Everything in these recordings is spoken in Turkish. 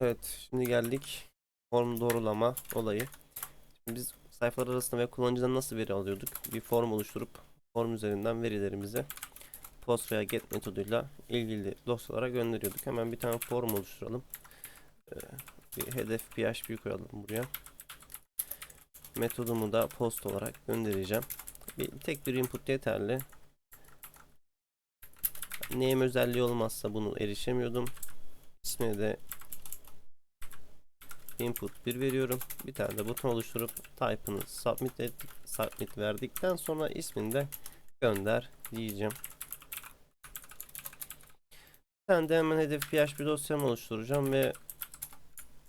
Evet, şimdi geldik form doğrulama olayı. Şimdi biz sayfalar arasında ve kullanıcıdan nasıl veri alıyorduk? Bir form oluşturup form üzerinden verilerimizi post veya get metoduyla ilgili dosyalara gönderiyorduk. Hemen bir tane form oluşturalım. Ee, bir hedef php koyalım buraya. Metodumu da post olarak göndereceğim. Bir, tek bir input yeterli. Name özelliği olmazsa bunu erişemiyordum. İsmine de input 1 veriyorum. Bir tane de buton oluşturup type'ını submit ettik. Submit verdikten sonra ismini de gönder diyeceğim. Ben de hemen hedef php dosyamı oluşturacağım ve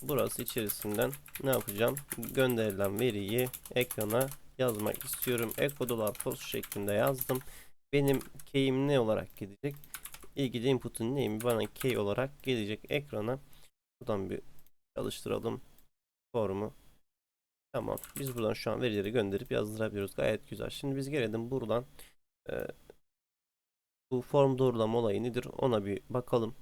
burası içerisinden ne yapacağım? Gönderilen veriyi ekrana yazmak istiyorum. Echo dolar post şeklinde yazdım. Benim key'im ne olarak gidecek? İlgili input'un name'i bana key olarak gelecek ekrana. Buradan bir çalıştıralım formu. Tamam. Biz buradan şu an verileri gönderip yazdırabiliyoruz. Gayet güzel. Şimdi biz gelelim buradan e, bu form doğrulama olayı nedir ona bir bakalım.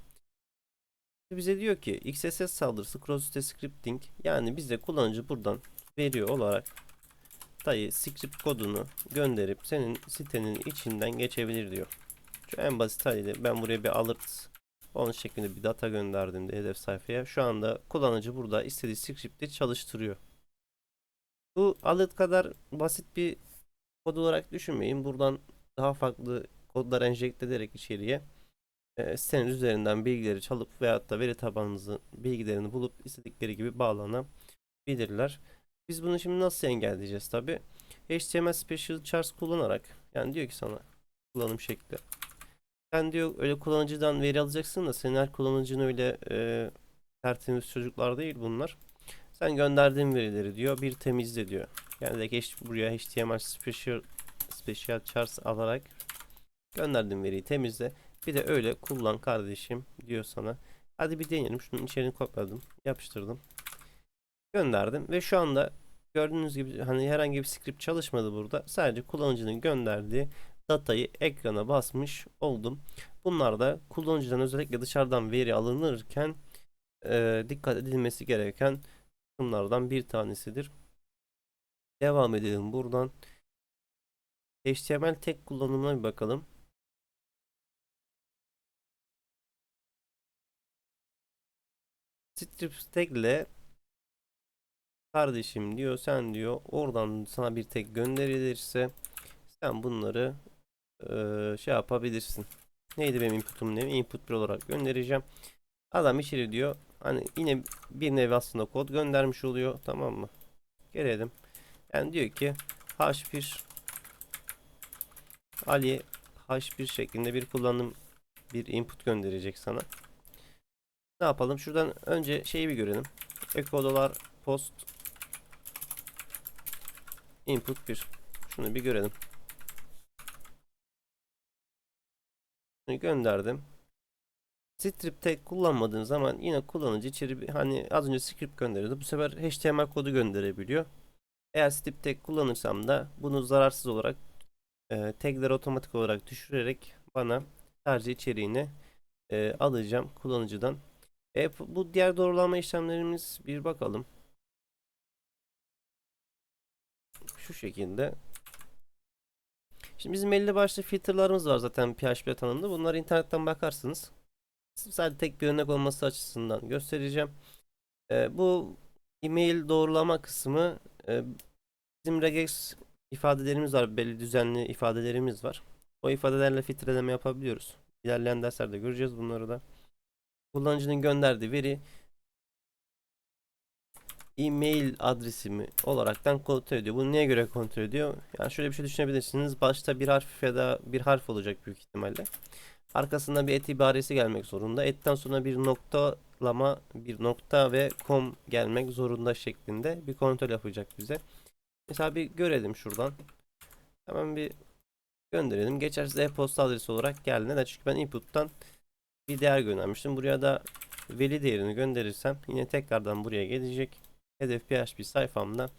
Bize diyor ki XSS saldırısı cross site scripting yani bize kullanıcı buradan veriyor olarak dayı script kodunu gönderip senin sitenin içinden geçebilir diyor. Şu en basit haliyle ben buraya bir alert onun şeklinde bir data gönderdiğimde hedef sayfaya şu anda kullanıcı burada istediği script'i çalıştırıyor. Bu alert kadar basit bir kod olarak düşünmeyin. Buradan daha farklı kodlar enjekte ederek içeriye e, sitenin üzerinden bilgileri çalıp veyahut da veri tabanınızın bilgilerini bulup istedikleri gibi bağlanabilirler. Biz bunu şimdi nasıl engelleyeceğiz tabi? HTML Special Chars kullanarak yani diyor ki sana kullanım şekli. Sen diyor öyle kullanıcıdan veri alacaksın da senin her kullanıcın öyle e, tertemiz çocuklar değil bunlar. Sen gönderdiğin verileri diyor bir temizle diyor. Yani de geç buraya HTML Special Special Chars alarak gönderdiğin veriyi temizle. Bir de öyle kullan kardeşim diyor sana. Hadi bir deneyelim. Şunun içeriğini kopyaladım. Yapıştırdım. Gönderdim ve şu anda gördüğünüz gibi hani herhangi bir script çalışmadı burada. Sadece kullanıcının gönderdiği datayı ekrana basmış oldum. Bunlar da kullanıcıdan özellikle dışarıdan veri alınırken e, dikkat edilmesi gereken kısımlardan bir tanesidir. Devam edelim buradan. HTML tek kullanımına bir bakalım. Strip tag ile kardeşim diyor sen diyor oradan sana bir tek gönderilirse sen bunları eee, şey yapabilirsin. Neydi benim input'um ne? Input 1 olarak göndereceğim. Adam içeri diyor. Hani yine bir nevi aslında kod göndermiş oluyor. Tamam mı? Gelelim. Yani diyor ki H1 Ali H1 şeklinde bir kullanım bir input gönderecek sana. Ne yapalım? Şuradan önce şeyi bir görelim. Echo dolar post input 1. Şunu bir görelim. Gönderdim. Strip tag kullanmadığın zaman yine kullanıcı içeri hani az önce script gönderiyordu. Bu sefer HTML kodu gönderebiliyor. Eğer strip tag kullanırsam da bunu zararsız olarak e, tagleri otomatik olarak düşürerek bana sadece içeriğini e, alacağım kullanıcıdan. E, bu diğer doğrulama işlemlerimiz bir bakalım. Şu şekilde. Şimdi bizim belli başlı filtrelarımız var zaten PHP tanımlı. Bunları internetten bakarsınız. Sadece tek bir örnek olması açısından göstereceğim. E, bu email doğrulama kısmı e, bizim regex ifadelerimiz var. Belli düzenli ifadelerimiz var. O ifadelerle filtreleme yapabiliyoruz. İlerleyen derslerde göreceğiz bunları da. Kullanıcının gönderdiği veri e-mail adresimi olaraktan kontrol ediyor. Bunu neye göre kontrol ediyor? Yani şöyle bir şey düşünebilirsiniz. Başta bir harf ya da bir harf olacak büyük ihtimalle. Arkasında bir et ibaresi gelmek zorunda. Etten sonra bir noktalama, bir nokta ve com gelmek zorunda şeklinde bir kontrol yapacak bize. Mesela bir görelim şuradan. Hemen bir gönderelim. Geçerse e-posta adresi olarak geldi. Neden? Çünkü ben input'tan bir değer göndermiştim. Buraya da veri değerini gönderirsem yine tekrardan buraya gelecek. Hedef PHP sayfamda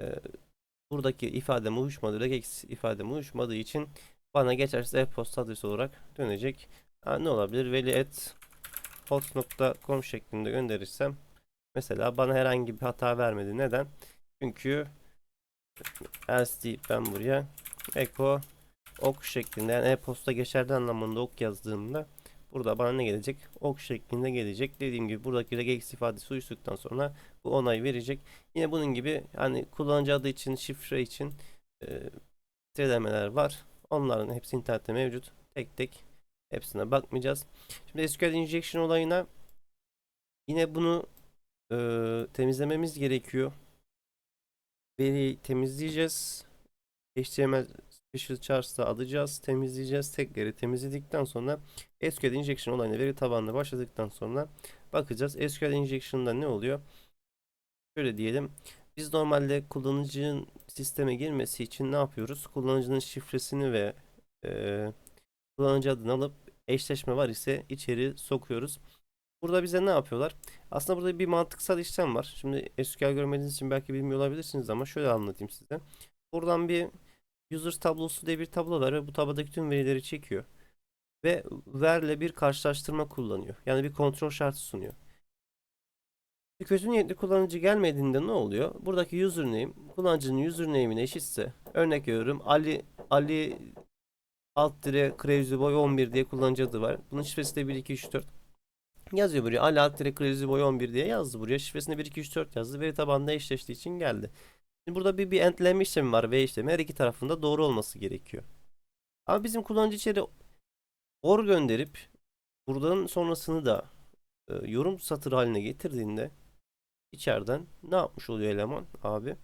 e, buradaki ifadem uyuşmadığı, regex ifadem uyuşmadığı için bana geçerse e-posta adresi olarak dönecek. Ha, ne olabilir? Veli et hot.com şeklinde gönderirsem mesela bana herhangi bir hata vermedi. Neden? Çünkü else deyip ben buraya echo ok şeklinde yani e-posta geçerli anlamında ok yazdığımda burada bana ne gelecek? Ok şeklinde gelecek. Dediğim gibi buradaki regex ifadesi uyduktan sonra bu onay verecek. Yine bunun gibi hani kullanıcı adı için, şifre için e, filtrelemeler var. Onların hepsi internette mevcut. Tek tek hepsine bakmayacağız. Şimdi SQL injection olayına yine bunu e, temizlememiz gerekiyor. Veriyi temizleyeceğiz. HTML special charts'ta alacağız, temizleyeceğiz. Tekleri temizledikten sonra SQL injection olayına veri tabanına başladıktan sonra bakacağız. SQL injection'da ne oluyor? Şöyle diyelim. Biz normalde kullanıcının sisteme girmesi için ne yapıyoruz? Kullanıcının şifresini ve e, kullanıcı adını alıp eşleşme var ise içeri sokuyoruz. Burada bize ne yapıyorlar? Aslında burada bir mantıksal işlem var. Şimdi SQL görmediğiniz için belki bilmiyor olabilirsiniz ama şöyle anlatayım size. Buradan bir user tablosu diye bir tablo var ve bu tablodaki tüm verileri çekiyor. Ve where'le bir karşılaştırma kullanıyor. Yani bir kontrol şartı sunuyor. Bir kötü niyetli kullanıcı gelmediğinde ne oluyor? Buradaki username kullanıcının username'ine eşitse örnek veriyorum Ali Ali alt dire crazy boy 11 diye kullanıcı adı var. Bunun şifresi de 1 2 3 4. Yazıyor buraya Ali alt dire crazy boy 11 diye yazdı buraya. Şifresini 1 2 3 4 yazdı. Veri tabanında eşleştiği için geldi. Şimdi burada bir bir entleme işlemi var ve işlemi her iki tarafında doğru olması gerekiyor. Ama bizim kullanıcı içeri or gönderip buradan sonrasını da e, yorum satır haline getirdiğinde içeriden ne yapmış oluyor eleman abi?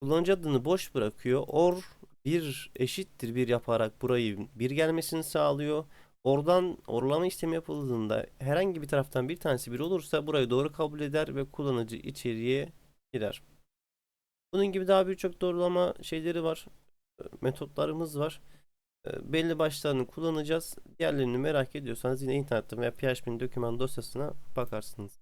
Kullanıcı adını boş bırakıyor. Or bir eşittir bir yaparak burayı bir gelmesini sağlıyor. Oradan orlama işlemi yapıldığında herhangi bir taraftan bir tanesi bir olursa burayı doğru kabul eder ve kullanıcı içeriye girer. Bunun gibi daha birçok doğrulama şeyleri var. e, Metotlarımız var. E, Belli başlarını kullanacağız. Diğerlerini merak ediyorsanız yine internetten veya PHP'nin doküman dosyasına bakarsınız.